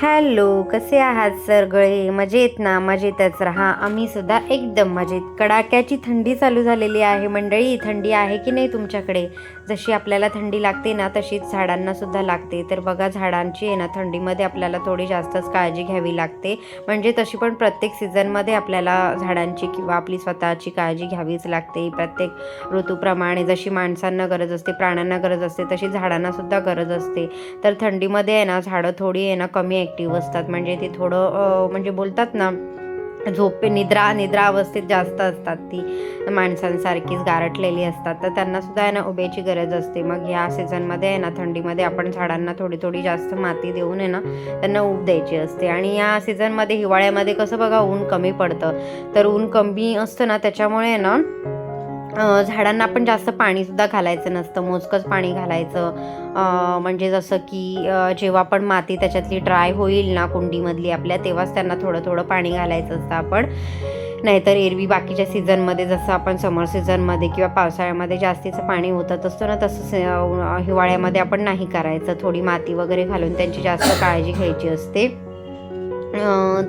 Hello कसे आहात सरगळे मजेत ना? मजेतच राहा. आम्ही सुद्धा एकदम मजेत. कडाक्याची थंडी चालू झालेली आहे मंडळी. थंडी आहे की नाही तुमच्याकडे? जशी आपल्याला थंडी लागते ना तशीच झाडांना सुद्धा लागते. तर बघा झाडांची आहे ना थंडीमध्ये आपल्याला थोडी जास्तच काळजी घ्यावी लागते. म्हणजे तशी पण प्रत्येक सीझनमध्ये आपल्याला झाडांची किंवा आपली स्वतःची काळजी घ्यावीच लागते. प्रत्येक ऋतूप्रमाणे जशी माणसांना गरज असते प्राण्यांना गरज असते तशी झाडांना सुद्धा गरज असते. तर थंडीमध्ये आहे ना झाडं थोडी आहे ना कमी ॲक्टिव्ह असतात. म्हणजे ती थोडं म्हणजे बोलतात ना झोपे निद्रा निद्रा अवस्थेत जास्त असतात. ती माणसांसारखीच गारटलेली असतात. तर त्यांना सुद्धा आहे ना उभ्याची गरज असते. मग ह्या सीझनमध्ये आहे ना थंडीमध्ये आपण झाडांना थोडी थोडी जास्त माती देऊन आहे ना त्यांना ऊब द्यायची असते. आणि या सीझनमध्ये हिवाळ्यामध्ये कसं बघा ऊन कमी पडतं. तर ऊन कमी असतं ना त्याच्यामुळे आहे ना झाडांना पण जास्त पाणीसुद्धा घालायचं नसतं मोजकंच पाणी घालायचं. म्हणजे जसं की जेव्हा पण माती त्याच्यातली ड्राय होईल ना कुंडीमधली आपल्या तेव्हाच त्यांना थोडं थोडं पाणी घालायचं असतं आपण. नाहीतर एरवी बाकीच्या सीझनमध्ये जसं आपण समर सीझनमध्ये किंवा पावसाळ्यामध्ये जास्तीचं पाणी होतं असतो ना तसं हिवाळ्यामध्ये आपण नाही करायचं. थोडी माती वगैरे घालून त्यांची जास्त काळजी घ्यायची असते.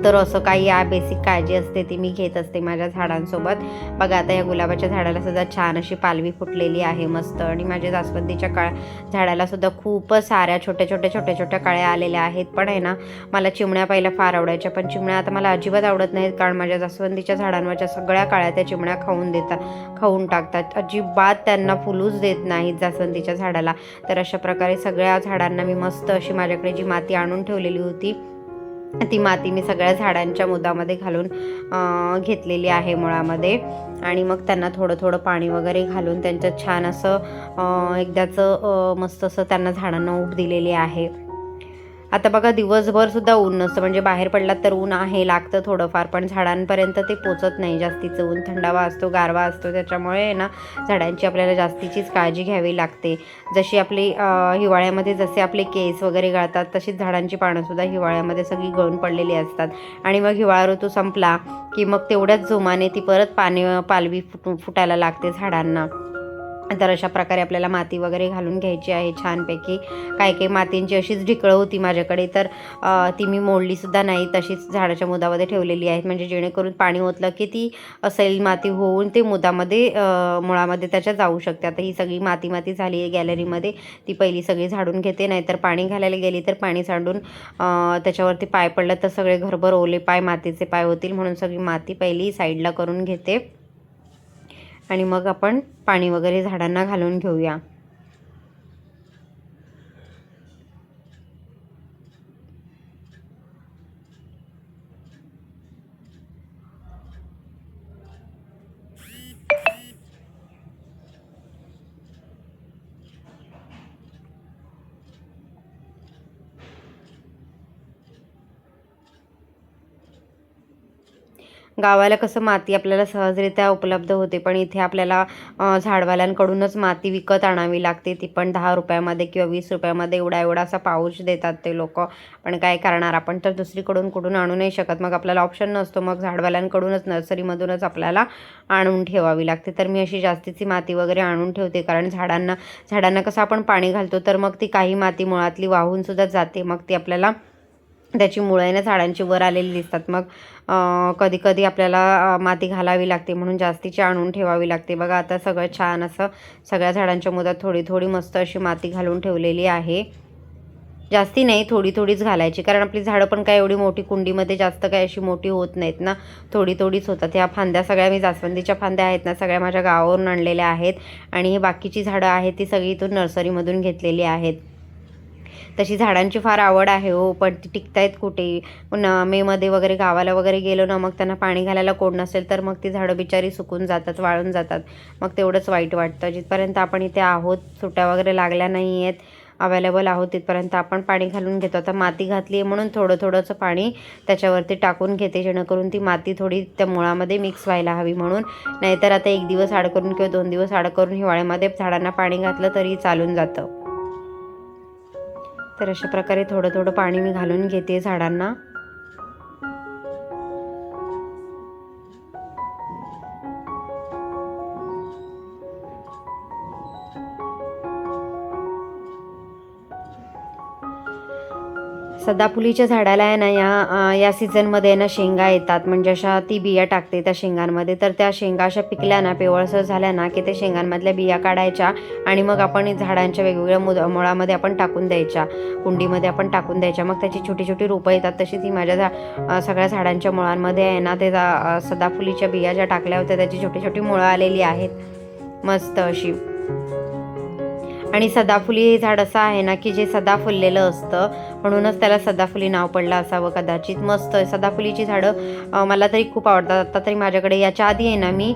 तर असं काही या बेसिक काळजी असते ती मी घेत असते माझ्या झाडांसोबत. बघा आता या गुलाबाच्या झाडाला सुद्धा छान अशी पालवी फुटलेली आहे मस्त. आणि माझ्या जास्वंदीच्या काळ झाडाला सुद्धा खूपच साऱ्या छोट्या छोट्या छोट्या छोट्या काळ्या आलेल्या आहेत. पण आहे ना मला चिमण्या पहिल्या फार आवडायच्या. पण चिमण्या आता मला अजिबात आवडत नाहीत कारण माझ्या जास्वंदीच्या झाडांवरच्या सगळ्या काळ्या त्या चिमण्या खाऊन देतात खाऊन टाकतात. अजिबात त्यांना फुलूच देत नाहीत जास्वंदीच्या झाडाला. तर अशा प्रकारे सगळ्या झाडांना मी मस्त अशी माझ्याकडे जी माती आणून ठेवलेली होती ती माती मी सगळ्या झाडांच्या मुदामध्ये घालून घेतलेली आहे मुळामध्ये. आणि मग त्यांना थोडं थोडं पाणी वगैरे घालून त्यांच्यात छान असं एकदाचं मस्त असं त्यांना झाडांना ऊब दिलेली आहे. आता बघा दिवसभर सुद्धा ऊन नसतं. म्हणजे बाहेर पडलात तर ऊन आहे लागतं थोडंफार पण झाडांपर्यंत ते पोचत नाही. जास्तीचं ऊन थंडावा असतो गारवा असतो. त्याच्यामुळे आहे ना झाडांची आपल्याला जास्तीचीच काळजी घ्यावी लागते. जशी आपली हिवाळ्यामध्ये जसे आपले केस वगैरे गळतात तशीच झाडांची पानंसुद्धा हिवाळ्यामध्ये सगळी गळून पडलेली असतात. आणि मग हिवाळा ऋतू संपला की मग तेवढ्याच जोमाने ती परत पाने पालवी फुटू फुटायला लागते झाडांना. तर अशा प्रकारे आपल्याला माती वगैरे घालून घ्यायची आहे छानपैकी. काही काही मातींची अशीच ढिकळं होती माझ्याकडे तर ती मी मोडलीसुद्धा नाही. तशीच झाडाच्या मुदामध्ये ठेवलेली आहेत. म्हणजे जेणेकरून पाणी ओतलं की ती असेल माती होऊन ते मुदामध्ये मुळामध्ये त्याच्या जाऊ शकते. आता ही सगळी माती माती झाली आहे गॅलरीमध्ये. ती पहिली सगळी झाडून घेते नाहीतर पाणी घालायला गेली तर पाणी सांडून त्याच्यावरती पाय पडलं तर सगळे घरभर ओले पाय मातीचे पाय होतील म्हणून सगळी माती पहिली साईडला करून घेते. आणि मग आपण पाणी वगैरे झाडांना घालून घेऊया. गावाला कसं माती आपल्याला सहजरित्या उपलब्ध होते पण इथे आपल्याला झाडवाल्यांकडूनच माती विकत आणावी लागते. ती पण दहा रुपयामध्ये किंवा वीस रुपयामध्ये एवढा एवढा असा पाऊच देतात ते लोक. पण काय करणार आपण तर दुसरीकडून कुठून आणू नाही शकत. मग आपल्याला ऑप्शन नसतो. मग झाडवाल्यांकडूनच नर्सरीमधूनच आपल्याला आणून ठेवावी लागते. तर मी अशी जास्तीची माती वगैरे आणून ठेवते. कारण झाडांना झाडांना कसं आपण पाणी घालतो तर मग ती काही माती मुळातली वाहूनसुद्धा जाते. मग ती आपल्याला त्याची मुळं आहे ना झाडांची वर आलेली दिसतात. मग कधी कधी आपल्याला माती घालावी लागते म्हणून जास्तीची आणून ठेवावी लागते. बघा आता सगळं छान असं सगळ्या झाडांच्या मुदात थोडी थोडी मस्त अशी माती घालून ठेवलेली आहे. जास्ती नाही थोडी थोडीच घालायची. कारण आपली झाडं पण काय एवढी मोठी कुंडीमध्ये जास्त काय अशी मोठी होत नाहीत ना. थोडी थोडीच होतात. ह्या फांद्या सगळ्या मी जास्वंदीच्या फांद्या आहेत ना सगळ्या माझ्या गावावरून आणलेल्या आहेत. आणि ही बाकीची झाडं आहेत ती सगळी इथून नर्सरीमधून घेतलेली आहेत. तशी झाडांची फार आवड आहे हो पण ती टिकतायत कुठे? न मेमध्ये वगैरे गावाला वगैरे गेलो ना मग त्यांना पाणी घालायला कोण नसेल तर मग ती झाडं बिचारी सुकून जातात वाळून जातात. मग तेवढंच वाईट वाटतं. जिथपर्यंत आपण इथे आहोत सुट्ट्या वगैरे लागल्या नाही आहेत अवेलेबल आहोत तिथपर्यंत आपण पाणी घालून घेतो. आता माती घातली आहे म्हणून थोडं थोडंसं पाणी त्याच्यावरती टाकून घेते जेणेकरून ती माती थोडी त्या मुळामध्ये मिक्स व्हायला हवी म्हणून. नाहीतर आता एक दिवस आड करून किंवा दोन दिवस आड करून हिवाळ्यामध्ये झाडांना पाणी घातलं तरी चालून जातं. तर अशा प्रकारे थोडं थोडं पाणी मी घालून घेते झाडांना. सदाफुलीच्या झाडाला आहे ना या या सीझनमध्ये ना शेंगा येतात. म्हणजे अशा ती बिया टाकते त्या शेंगांमध्ये. तर त्या शेंगा अशा पिकल्या ना पिवळसर झाल्या ना की ते शेंगांमधल्या बिया काढायच्या आणि मग आपण झाडांच्या वेगवेगळ्या मुद मुळामध्ये आपण टाकून द्यायच्या. कुंडीमध्ये आपण टाकून द्यायच्या. मग त्याची छोटी छोटी रोपं येतात. तशी ती माझ्या झा सगळ्या झाडांच्या मुळांमध्ये आहे ना ते सदाफुलीच्या बिया ज्या टाकल्या होत्या त्याची छोटी छोटी मुळं आलेली आहेत. मस्त अशी. आणि सदाफुली हे झाड असं आहे ना की जे सदा फुललेलं असतं. म्हणूनच त्याला सदाफुली नाव पडलं असावं कदाचित. मस्त आहे. सदाफुलीची झाडं मला तरी खूप आवडतात. आता तरी माझ्याकडे याच्या आधी आहे ना मी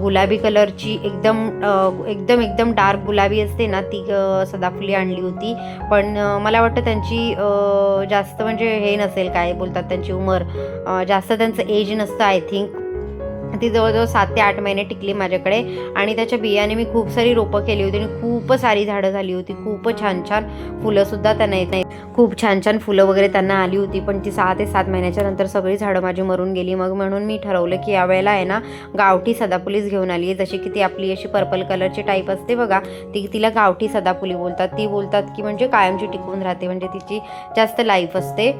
गुलाबी कलरची एकदम एकदम एकदम डार्क गुलाबी असते ना ती सदाफुली आणली होती. पण मला वाटतं त्यांची जास्त म्हणजे हे नसेल काय बोलतात त्यांची उमर. जास्त त्यांचं एज नसतं आय थिंक ती जवळजवळ सात ते आठ महिने टिकली माझ्याकडे. आणि त्याच्या बियाने मी खूप सारी रोपं केली होती आणि खूप सारी झाडं झाली होती. खूप छान छान फुलंसुद्धा त्यांना येत नाही खूप छान छान फुलं वगैरे त्यांना आली होती. पण ती सहा ते सात महिन्याच्या नंतर सगळी झाडं माझी मरून गेली. मग म्हणून मी ठरवलं की यावेळेला आहे ना गावठी सदाफुलीच घेऊन आली आहे. जशी की ती आपली अशी पर्पल कलरची टाईप असते बघा ती तिला गावठी सदाफुली बोलतात. ती बोलतात की म्हणजे कायमची टिकून राहते. म्हणजे तिची जास्त लाईफ असते.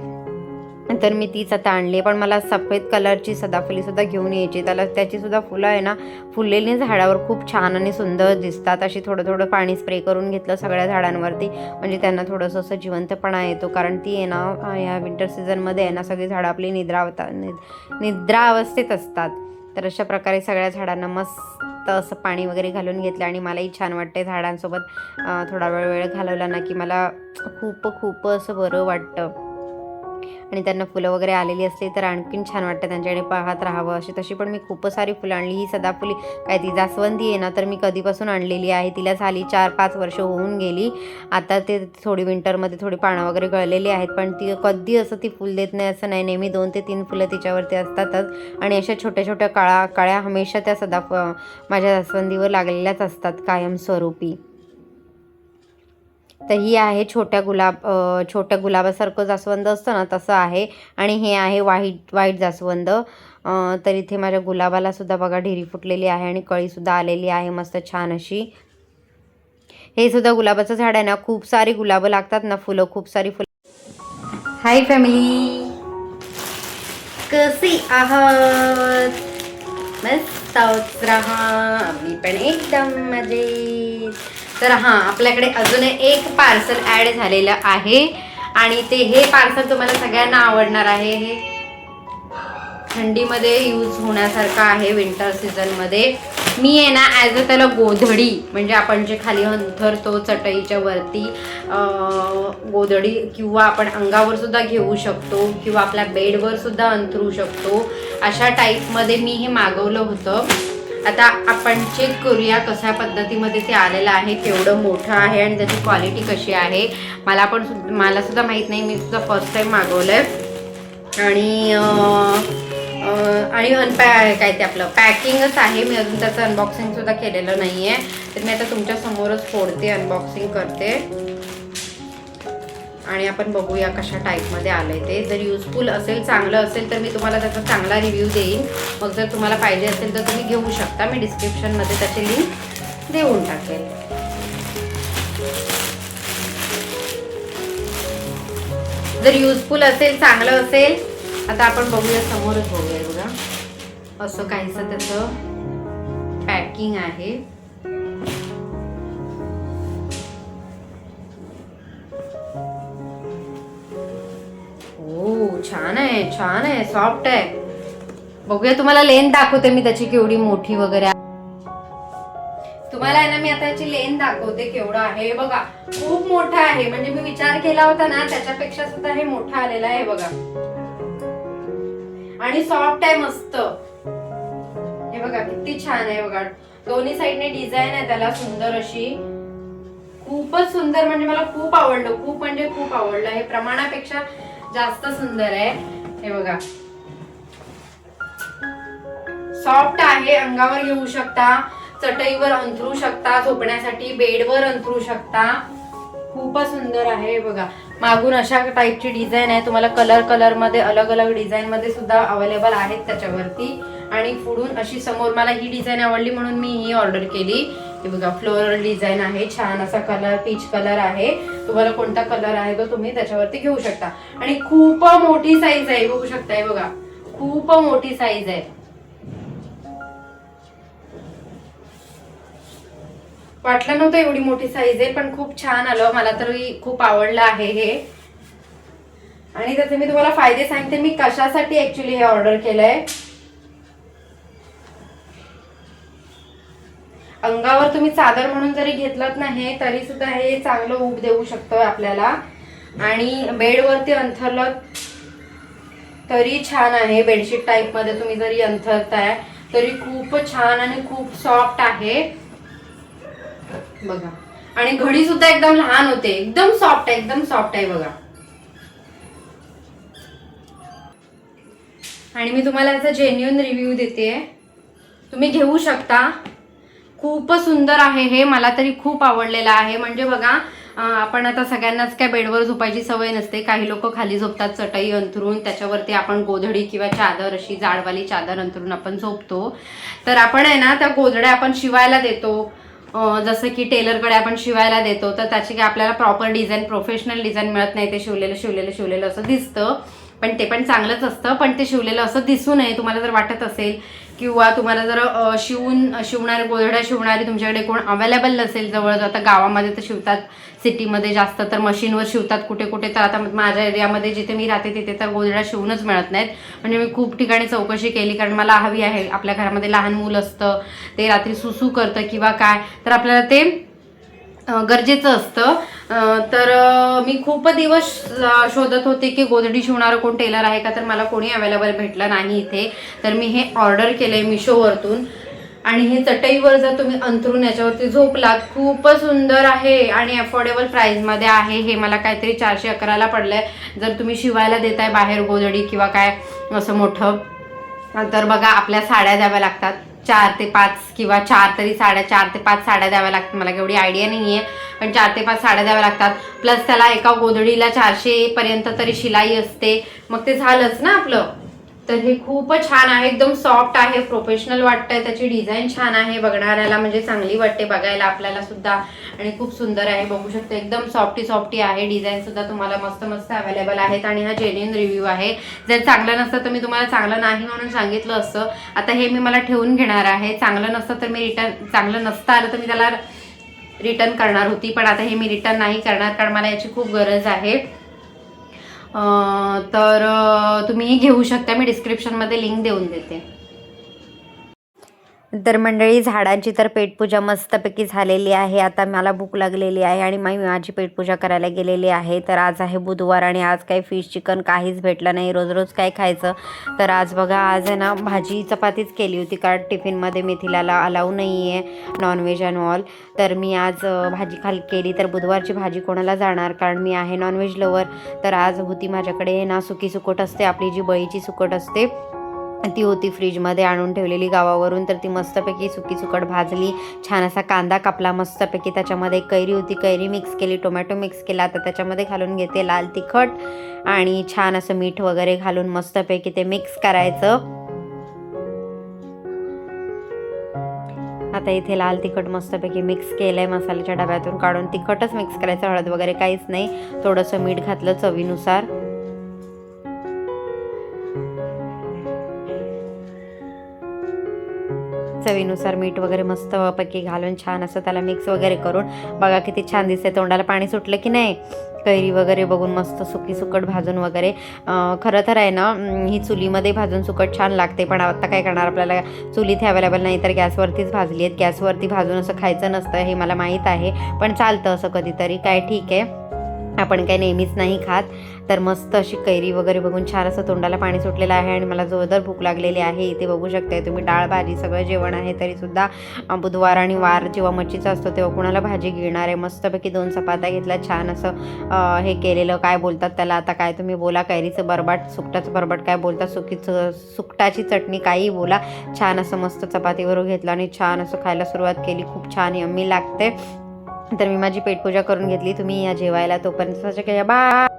तर मी तीच आता आणली पण मला सफेद कलरची सदाफुलीसुद्धा घेऊन यायची त्याला त्याचीसुद्धा फुलं आहे ना फुललेली झाडावर खूप छान आणि सुंदर दिसतात. अशी थोडं थोडं पाणी स्प्रे करून घेतलं सगळ्या झाडांवरती. म्हणजे त्यांना थोडंसं असं जिवंतपणा येतो. कारण ती आहे ना या विंटर सीझनमध्ये आहे ना सगळी झाडं आपली निद्रावता निद्रा अवस्थेत असतात. तर अशा प्रकारे सगळ्या झाडांना मस्त असं पाणी वगैरे घालून घेतलं आणि मलाही छान वाटते झाडांसोबत थोडा वेळ वेळ घालवला ना की मला खूप खूप असं बरं वाटतं. आणि त्यांना फुलं वगैरे आलेली असली तर आणखीन छान वाटतं त्यांच्याकडे पाहत राहावं. अशी तशी पण मी खूप सारी फुलं आणली. ही सदाफुली काय ती जास्वंदी आहे ना तर मी कधीपासून आणलेली आहे. तिला झाली चार पाच वर्ष होऊन गेली. आता ते थोडी विंटरमध्ये थोडी पानं वगैरे गळलेली आहेत पण ती कधी असं ती फुल देत नाही असं नाही. नेहमी दोन ते तीन फुलं तिच्यावरती असतातच. आणि अशा छोट्या छोट्या काळा काळ्या हमेशा त्या सदा माझ्या जास्वंदीवर लागलेल्याच असतात कायमस्वरूपी. तर ही आहे छोट्या गुलाब छोट्या गुलाबासारखं जास्वंद असतं ना तसं आहे. आणि हे आहे वाईट वाईट जास्वंद. तर इथे माझ्या गुलाबाला सुद्धा बघा ढिरी फुटलेली आहे आणि कळीसुद्धा आलेली आहे मस्त छान अशी. हे सुद्धा गुलाबाचं झाड आहे ना खूप सारी गुलाबं लागतात ना फुलं खूप सारी फुलं. हाय फॅमिली कशी आहात? मस्त राहा. आम्ही पण एकदम मजेत. तर हां आपल्याकडे अजून एक पार्सल ॲड झालेलं आहे. आणि ते हे पार्सल तुम्हाला सगळ्यांना आवडणार आहे. हे थंडीमध्ये यूज होण्यासारखं आहे विंटर सीझनमध्ये मी आहे ना ॲज अ त्याला गोधडी म्हणजे आपण जे खाली अंथरतो चटईच्या वरती गोधडी किंवा आपण अंगावर सुद्धा घेऊ शकतो किंवा आपल्या बेडवर सुद्धा अंथरू शकतो. अशा टाईपमध्ये मी हे मागवलं होतं. आता आपण चेक करूया कशा पद्धतीमध्ये ते आलेलं आहे केवढं मोठं आहे आणि त्याची क्वालिटी कशी आहे. मला पण मला सुद्धा माहीत नाही मी सुद्धा फर्स्ट टाईम मागवलं आहे आणि आणि अनपॅ काय ते आपलं पॅकिंगच आहे. मी अजून त्याचं अनबॉक्सिंग सुद्धा केलेलं नाही आहे तर मी आता तुमच्यासमोरच फोडते अनबॉक्सिंग करते. आणि आपण बघूया कशा टाईपमध्ये आलंय ते. जर युजफुल असेल चांगलं असेल तर मी तुम्हाला त्याचा चांगला रिव्ह्यू देईन. मग जर तुम्हाला पाहिजे असेल तर तुम्ही घेऊ शकता. मी डिस्क्रिप्शनमध्ये त्याची लिंक देऊन टाकेल. जर युजफुल असेल चांगलं असेल आता आपण बघूया समोरच बघूया बघा. असं काहीसं त्याचं पॅकिंग आहे. छान आहे छान आहे सॉफ्ट आहे. बघूया तुम्हाला लेन दाखवते मी त्याची केवढी मोठी वगैरे तुम्हाला आहे ना मी आता याची लेन दाखवते केवढं आहे. बघा खूप मोठं आहे. म्हणजे मी विचार केला होता ना त्याच्यापेक्षा सुद्धा हे मोठं आलेलं आहे बघा. आणि सॉफ्ट आहे मस्त. हे बघा किती छान आहे बघा. दोन्ही साईडने डिझाईन आहे त्याला सुंदर अशी. खूपच सुंदर म्हणजे मला खूप आवडलं. खूप म्हणजे खूप आवडलं. हे प्रमाणापेक्षा जास्त सुंदर आहे. हे बघा. सॉफ्ट आहे अंगावर घेऊ शकता चटईवर अंथरू शकता झोपण्यासाठी बेडवर अंथरू शकता. खूपच सुंदर आहे हे बघा. मागून अशा टाईपची डिझाईन आहे. तुम्हाला कलर कलरमध्ये अलग अलग डिझाईन मध्ये सुद्धा अवेलेबल आहेत त्याच्यावरती. आणि पुढून अशी समोर मला ही डिझाईन आवडली म्हणून मी ही ऑर्डर केली. हे बघा फ्लोरल डिझाईन आहे छान असा कलर पीच कलर आहे. तुम्हाला कोणता कलर आहे तो तुम्ही त्याच्यावरती घेऊ शकता. आणि खूप मोठी साईज आहे बघू शकता बघा. खूप मोठी साईज आहे. वाटलं नव्हतं एवढी मोठी साईज आहे पण खूप छान आलं. मला तरी खूप आवडलं आहे हे. आणि त्याचे मी तुम्हाला फायदे सांगते मी कशासाठी ऍक्च्युली हे ऑर्डर केलंय. अंगावर तुम्ही चादर म्हणून जरी घेतलात नाही तरी सुद्धा हे चांगलं ऊब देऊ शकतं आपल्याला. आणि बेडवरती अंथरलं तरी छान आहे बेडशीट टाईपमध्ये तुम्ही जरी अंथरताय तरी खूप छान आणि खूप सॉफ्ट आहे. बघा. आणि घडी सुद्धा एकदम लहान होते. एकदम सॉफ्ट आहे एकदम सॉफ्ट आहे बघा. आणि मी तुम्हाला याचा जेन्युन रिव्ह्यू देते तुम्ही घेऊ शकता. खूप सुंदर आहे हे मला तरी खूप आवडलेलं आहे. म्हणजे बघा आपण आता सगळ्यांनाच काय बेडवर झोपायची सवय नसते. काही लोक खाली झोपतात चटई अंथरून त्याच्यावरती आपण गोधडी किंवा चादर अशी जाडवाली चादर अंथरून आपण झोपतो. तर आपण आहे ना त्या गोधड्या आपण शिवायला देतो. जसं की टेलरकडे आपण शिवायला देतो तर त्याची काय आपल्याला प्रॉपर डिझाईन प्रोफेशनल डिझाईन मिळत नाही. ते शिवलेलं शिवलेलं शिवलेलं असं दिसतं. पण ते पण चांगलंच असतं पण ते शिवलेलं असं दिसू नये तुम्हाला जर वाटत असेल किंवा तुम्हाला जर शिवून शिवणारे गोधड्या शिवणारी तुमच्याकडे कोण अवेलेबल नसेल जवळ आता गावामध्ये तर शिवतात सिटीमध्ये जास्त तर मशीनवर शिवतात कुठे कुठे तर आता माझ्या एरियामध्ये जिथे मी राहते तिथे तर गोधड्या शिवूनच मिळत नाहीत. म्हणजे मी खूप ठिकाणी चौकशी केली कारण मला हवी आहे. आपल्या घरामध्ये लहान मूल असतं ते रात्री सुसू करतं किंवा काय तर आपल्याला ते गरजेचं असतं. तर मी खूप दिवस शोधत होते की गोधडी शिवणारं कोण टेलर आहे का? तर मला कोणी अवेलेबल भेटलं नाही इथे. तर मी हे ऑर्डर केलं आहे मिशोवरतून आणि हे चटईवर जर तुम्ही अंथरून याच्यावरती झोपलात खूपच सुंदर आहे आणि अफोर्डेबल प्राईजमध्ये आहे. हे मला काहीतरी चारशे अकराला पडलं आहे जर तुम्ही शिवायला देताय बाहेर गोधडी किंवा काय असं मोठं तर बघा आपल्या साड्या द्याव्या लागतात. चार ते पाच किंवा चार तरी साड्या चार ते पाच साड्या द्याव्या लागतात. मला एवढी आयडिया नाही आहे पण चार ते पाच साड्या द्याव्या लागतात. प्लस त्याला एका गोधडीला चारशे पर्यंत तरी शिलाई असते. मग ते झालंच ना आपलं? तर हे खूपच छान आहे. एकदम सॉफ्ट आहे प्रोफेशनल वाटतंय. त्याची डिझाईन छान आहे बघणाऱ्याला. म्हणजे चांगली वाटते बघायला आपल्याला सुद्धा. आणि खूप सुंदर आहे. बघू शकतो एकदम सॉफ्टी सॉफ्टी आहे. डिझाईन सुद्धा तुम्हाला मस्त मस्त अवेलेबल आहेत. आणि हा जेन्युन रिव्ह्यू आहे. जर चांगलं नसतं तर मी तुम्हाला चांगलं नाही म्हणून सांगितलं असतं आता हे मी मला ठेवून घेणार आहे. चांगलं नसतं तर मी रिटर्न चांगलं नसतं आलं तर मी त्याला रिटर्न करणार होती. पण आता हे मी रिटर्न नाही करणार कारण मला याची खूप गरज आहे. तर तुम्ही घेऊ शकता. मी डिस्क्रिप्शनमध्ये लिंक देऊन देते. तर मंडळी झाडांची तर पेटपूजा मस्तपैकी झालेली आहे. आता मला भूक लागलेली आहे आणि मी माझी पेटपूजा करायला गेलेली आहे. तर आज आहे बुधवार आणि आज काही फिश चिकन काहीच भेटलं नाही. रोज रोज काय खायचं? तर आज बघा आज आहे ना भाजी चपातीच केली होती कारण टिफिनमध्ये मेथीला अलाऊ नाही आहे नॉनव्हेज अँड ऑल तर मी आज भाजी खाली केली. तर बुधवारची भाजी कोणाला जाणार? कारण मी आहे नॉनव्हेज लवर तर आज होती माझ्याकडे ना सुकी सुकट असते. आपली जी बळीची सुकट असते ती होती फ्रीजमध्ये आणून ठेवलेली गावावरून तर ती मस्तपैकी सुकी सुकट भाजली. छान असा कांदा कापला मस्तपैकी. त्याच्यामध्ये कैरी होती. कैरी मिक्स केली टोमॅटो मिक्स केला. तर त्याच्यामध्ये घालून घेते लाल तिखट आणि छान असं मीठ वगैरे घालून मस्तपैकी ते मिक्स करायचं. आता इथे लाल तिखट मस्तपैकी मिक्स केलं आहे मसाल्याच्या डब्यातून काढून तिखटच मिक्स करायचं. हळद वगैरे काहीच नाही. थोडंसं मीठ घातलं चवीनुसार. चवीनुसार मीठ वगैरे मस्तपैकी घालून छान असं त्याला मिक्स वगैरे करून. बघा किती छान दिसते तोंडाला पाणी सुटलं की नाही? कैरी वगैरे बघून मस्त सुकी सुकट भाजून वगैरे. खरं तर आहे ना ही चुलीमध्ये भाजून सुकट छान लागते. पण आता काय करणार? आपल्याला चुलीत अवेलेबल नाही तर गॅसवरतीच भाजली आहेत. गॅसवरती भाजून असं खायचं नसतं हे मला माहीत आहे. पण चालतं असं कधीतरी. काय ठीक आहे. आपण काही नेहमीच नाही खात. तर मस्त अशी कैरी वगैरे बघून छान असं तोंडाला पाणी सुटलेलं आहे आणि मला जोरदार भूक लागलेली आहे. इथे बघू शकताय तुम्ही डाळ भाजी सगळं जेवण आहे. तरीसुद्धा बुधवार आणि वार जेव्हा मच्छीचा असतो तेव्हा कुणाला भाजी घेणार आहे? मस्तपैकी दोन चपात्या घेतल्या छान असं हे केलेलं. काय बोलतात त्याला आता? काय तुम्ही बोला कैरीचं बरबाट सुकटाचं बरबाट काय बोलतात सुकीचं सुकटाची चटणी काही बोला. छान असं मस्त चपातीवर घेतलं आणि छान असं खायला सुरुवात केली. खूप छान यम्मी लागते. तर मी माझी पेटपूजा करून घेतली. तुम्ही या जेवायला तोपर्यंत बाय